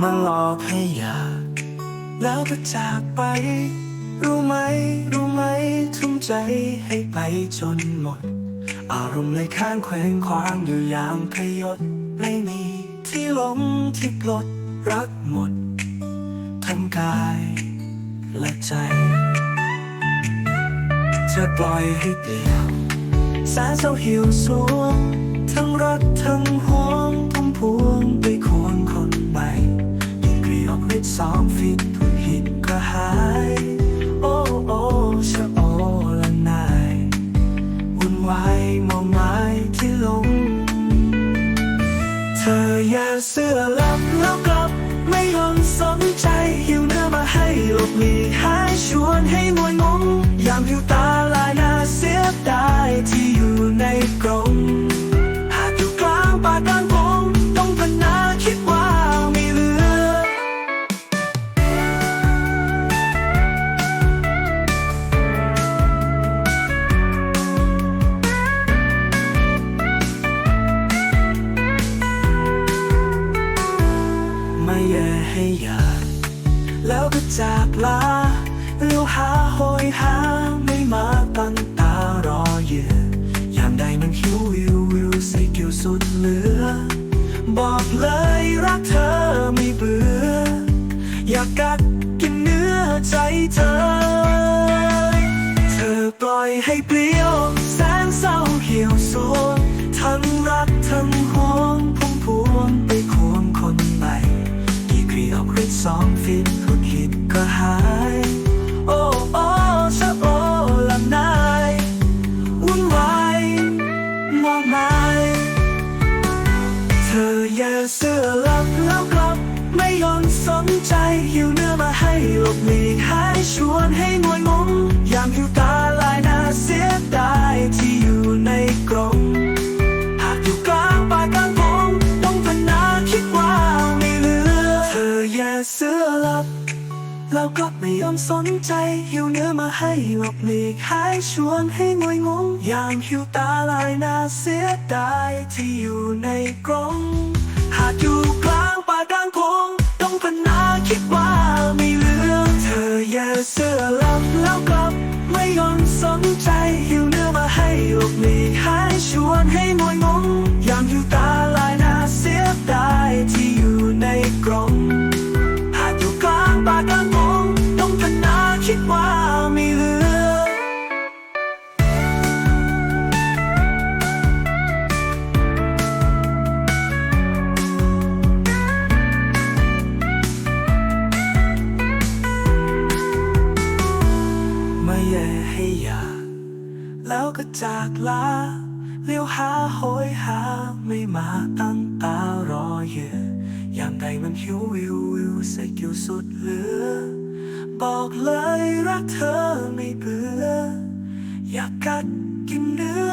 หลอกให้อยาก แล้วก็จากไป รู้ไหม รู้ไหม ทุ่มใจให้ไปจนหมด อารมณ์เลยข้างแขวงควางอยู่อย่างพยศไม่มีที่ล้มที่ปลดรักหมด ทั้งกายและใจ จะปล่อยให้เปลี่ยวสนเศร้าเหี่ยวสวงทั้งรักทั้งห่วง ธออย่าเสื้อลับแล้วกลับ ไม่ยอมสนใจหิวเนื้อมาให้หลบหลีกหาย แล้วก็จากลาเลี้ยวหาโหยหาไม่มาตั้งตารอเหยื่อยามใดมันหิววิววิวส่เกี่ยวสุดเหลือ บอกเลยรักเธอไม่เบื่อ อยากกัดกินเนื้อใจเธอ เธอปล่อยให้เปลี่ยว แสนเศร้าเหี่ยวโซนทั้งรักทั้งห่วงพุ่มพวงไปควงคนใหม่ดีกรีออกฤทธิ์สองฟิต ทุกหิดก็หาย โอ้โอ้ชะโอลำนายวุ่นวายมองไม้เธออย่าเสื้อลับแล้วกลับ ไม่ยอมสนใจหิวเนื้อมาให้หลบหลีกหายชวนให้งวยงงยามหิวตาล แล้วก็ไม่ยอมสนใจหิวเนื้อมาให้หลบหลีกหายชวนให้งวยงงยามหิวตาลายน้าเสียดายที่อยู่ในกรงหากอยู่กลางป่ากลางพงต้องพนาคิดว่าไม่เหลือเธออย่าเสื้อลับแล้วกลับ ไม่ยอมสนใจหิวเนื้อมาให้หลบหลีกหายชวนให้งวยงงยามหิวตา แล้วก็จากลาเลี้ยวหาโหยหาไม่มาตั้งตารอเหยื่อยามใดมันหิววิววิวใส่กิวสุดเหลือ บอกเลยรักเธอไม่เบื่ออยากกัดกินเนื้อ